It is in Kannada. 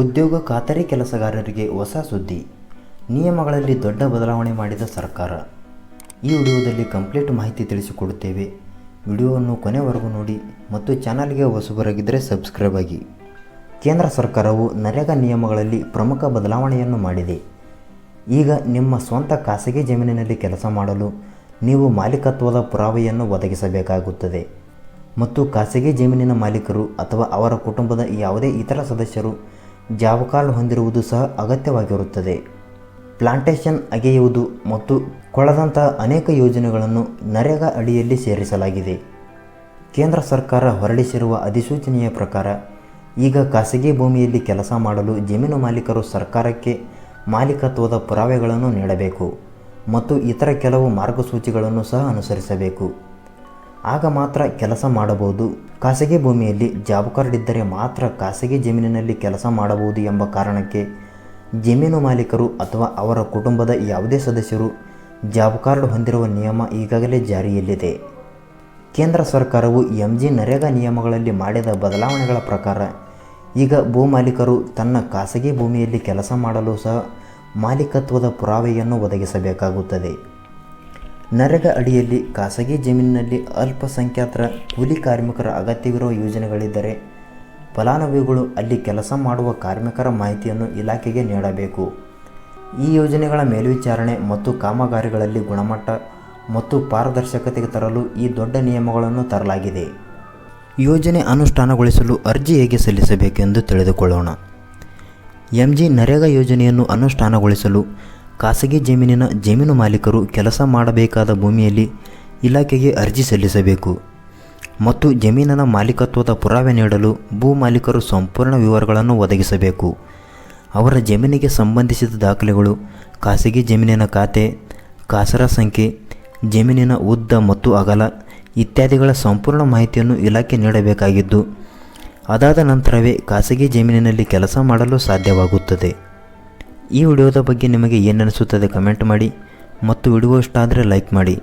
ಉದ್ಯೋಗ ಖಾತರಿ ಕೆಲಸಗಾರರಿಗೆ ಹೊಸ ಸುದ್ದಿ. ನಿಯಮಗಳಲ್ಲಿ ದೊಡ್ಡ ಬದಲಾವಣೆ ಮಾಡಿದ ಸರ್ಕಾರ. ಈ ವಿಡಿಯೋದಲ್ಲಿ ಕಂಪ್ಲೀಟ್ ಮಾಹಿತಿ ತಿಳಿಸಿಕೊಡುತ್ತೇವೆ. ವಿಡಿಯೋವನ್ನು ಕೊನೆವರೆಗೂ ನೋಡಿ ಮತ್ತು ಚಾನಲ್ಗೆ ಹೊಸಬರಾಗಿದ್ದರೆ ಸಬ್ಸ್ಕ್ರೈಬ್ ಆಗಿ. ಕೇಂದ್ರ ಸರ್ಕಾರವು ನರೇಗಾ ನಿಯಮಗಳಲ್ಲಿ ಪ್ರಮುಖ ಬದಲಾವಣೆಯನ್ನು ಮಾಡಿದೆ. ಈಗ ನಿಮ್ಮ ಸ್ವಂತ ಖಾಸಗಿ ಜಮೀನಿನಲ್ಲಿ ಕೆಲಸ ಮಾಡಲು ನೀವು ಮಾಲೀಕತ್ವದ ಪುರಾವೆಯನ್ನು ಒದಗಿಸಬೇಕಾಗುತ್ತದೆ. ಮತ್ತು ಖಾಸಗಿ ಜಮೀನಿನ ಮಾಲೀಕರು ಅಥವಾ ಅವರ ಕುಟುಂಬದ ಯಾವುದೇ ಇತರ ಸದಸ್ಯರು ಕಾರ್ಡ್ ಹೊಂದಿರುವುದು ಸಹ ಅಗತ್ಯವಾಗಿರುತ್ತದೆ. ಪ್ಲಾಂಟೇಷನ್ ಅಗೆಯುವುದು ಮತ್ತು ಕೊಳದಂತಹ ಅನೇಕ ಯೋಜನೆಗಳನ್ನು ನರೇಗಾ ಅಡಿಯಲ್ಲಿ ಸೇರಿಸಲಾಗಿದೆ. ಕೇಂದ್ರ ಸರ್ಕಾರ ಹೊರಡಿಸಿರುವ ಅಧಿಸೂಚನೆಯ ಪ್ರಕಾರ, ಈಗ ಖಾಸಗಿ ಭೂಮಿಯಲ್ಲಿ ಕೆಲಸ ಮಾಡಲು ಜಮೀನು ಮಾಲೀಕರು ಸರ್ಕಾರಕ್ಕೆ ಮಾಲೀಕತ್ವದ ಪುರಾವೆಗಳನ್ನು ನೀಡಬೇಕು ಮತ್ತು ಇತರ ಕೆಲವು ಮಾರ್ಗಸೂಚಿಗಳನ್ನು ಸಹ ಅನುಸರಿಸಬೇಕು. ಆಗ ಮಾತ್ರ ಕೆಲಸ ಮಾಡಬಹುದು. ಖಾಸಗಿ ಭೂಮಿಯಲ್ಲಿ ಜಾಬ್ ಕಾರ್ಡ್ ಇದ್ದರೆ ಮಾತ್ರ ಖಾಸಗಿ ಜಮೀನಿನಲ್ಲಿ ಕೆಲಸ ಮಾಡಬಹುದು ಎಂಬ ಕಾರಣಕ್ಕೆ ಜಮೀನು ಮಾಲೀಕರು ಅಥವಾ ಅವರ ಕುಟುಂಬದ ಯಾವುದೇ ಸದಸ್ಯರು ಜಾಬ್ ಕಾರ್ಡ್ ಹೊಂದಿರುವ ನಿಯಮ ಈಗಾಗಲೇ ಜಾರಿಯಲ್ಲಿದೆ. ಕೇಂದ್ರ ಸರ್ಕಾರವು ಎಂ ಜಿ ನರೇಗಾ ನಿಯಮಗಳಲ್ಲಿ ಮಾಡಿದ ಬದಲಾವಣೆಗಳ ಪ್ರಕಾರ ಈಗ ಭೂ ಮಾಲೀಕರು ತನ್ನ ಖಾಸಗಿ ಭೂಮಿಯಲ್ಲಿ ಕೆಲಸ ಮಾಡಲು ಸಹ ಮಾಲೀಕತ್ವದ ಪುರಾವೆಯನ್ನು ಒದಗಿಸಬೇಕಾಗುತ್ತದೆ. ನರೇಗಾ ಅಡಿಯಲ್ಲಿ ಖಾಸಗಿ ಜಮೀನಿನಲ್ಲಿ ಅಲ್ಪಸಂಖ್ಯಾತರ ಕೂಲಿ ಕಾರ್ಮಿಕರ ಅಗತ್ಯವಿರುವ ಯೋಜನೆಗಳಿದ್ದರೆ ಫಲಾನುಭವಿಗಳು ಅಲ್ಲಿ ಕೆಲಸ ಮಾಡುವ ಕಾರ್ಮಿಕರ ಮಾಹಿತಿಯನ್ನು ಇಲಾಖೆಗೆ ನೀಡಬೇಕು. ಈ ಯೋಜನೆಗಳ ಮೇಲ್ವಿಚಾರಣೆ ಮತ್ತು ಕಾಮಗಾರಿಗಳಲ್ಲಿ ಗುಣಮಟ್ಟ ಮತ್ತು ಪಾರದರ್ಶಕತೆಗೆ ತರಲು ಈ ದೊಡ್ಡ ನಿಯಮಗಳನ್ನು ತರಲಾಗಿದೆ. ಯೋಜನೆ ಅನುಷ್ಠಾನಗೊಳಿಸಲು ಅರ್ಜಿ ಹೇಗೆ ಸಲ್ಲಿಸಬೇಕೆಂದು ತಿಳಿದುಕೊಳ್ಳೋಣ. ಎಂಜಿ ನರೇಗಾ ಯೋಜನೆಯನ್ನು ಅನುಷ್ಠಾನಗೊಳಿಸಲು ಖಾಸಗಿ ಜಮೀನಿನ ಜಮೀನು ಮಾಲೀಕರು ಕೆಲಸ ಮಾಡಬೇಕಾದ ಭೂಮಿಯಲ್ಲಿ ಇಲಾಖೆಗೆ ಅರ್ಜಿ ಸಲ್ಲಿಸಬೇಕು. ಮತ್ತು ಜಮೀನಿನ ಮಾಲೀಕತ್ವದ ಪುರಾವೆ ನೀಡಲು ಭೂ ಮಾಲೀಕರು ಸಂಪೂರ್ಣ ವಿವರಗಳನ್ನು ಒದಗಿಸಬೇಕು. ಅವರ ಜಮೀನಿಗೆ ಸಂಬಂಧಿಸಿದ ದಾಖಲೆಗಳು, ಖಾಸಗಿ ಜಮೀನಿನ ಖಾತೆ ಕಾಸರ ಸಂಖ್ಯೆ, ಜಮೀನಿನ ಉದ್ದ ಮತ್ತು ಅಗಲ ಇತ್ಯಾದಿಗಳ ಸಂಪೂರ್ಣ ಮಾಹಿತಿಯನ್ನು ಇಲಾಖೆ ನೀಡಬೇಕಾಗಿದ್ದು, ಅದಾದ ನಂತರವೇ ಖಾಸಗಿ ಜಮೀನಿನಲ್ಲಿ ಕೆಲಸ ಮಾಡಲು ಸಾಧ್ಯವಾಗುತ್ತದೆ. ಈ ವಿಡಿಯೋದ ಬಗ್ಗೆ ನಿಮಗೆ ಏನನಿಸುತ್ತದೆ ಕಮೆಂಟ್ ಮಾಡಿ ಮತ್ತು ವಿಡಿಯೋ ಇಷ್ಟ ಆದರೆ ಲೈಕ್ ಮಾಡಿ.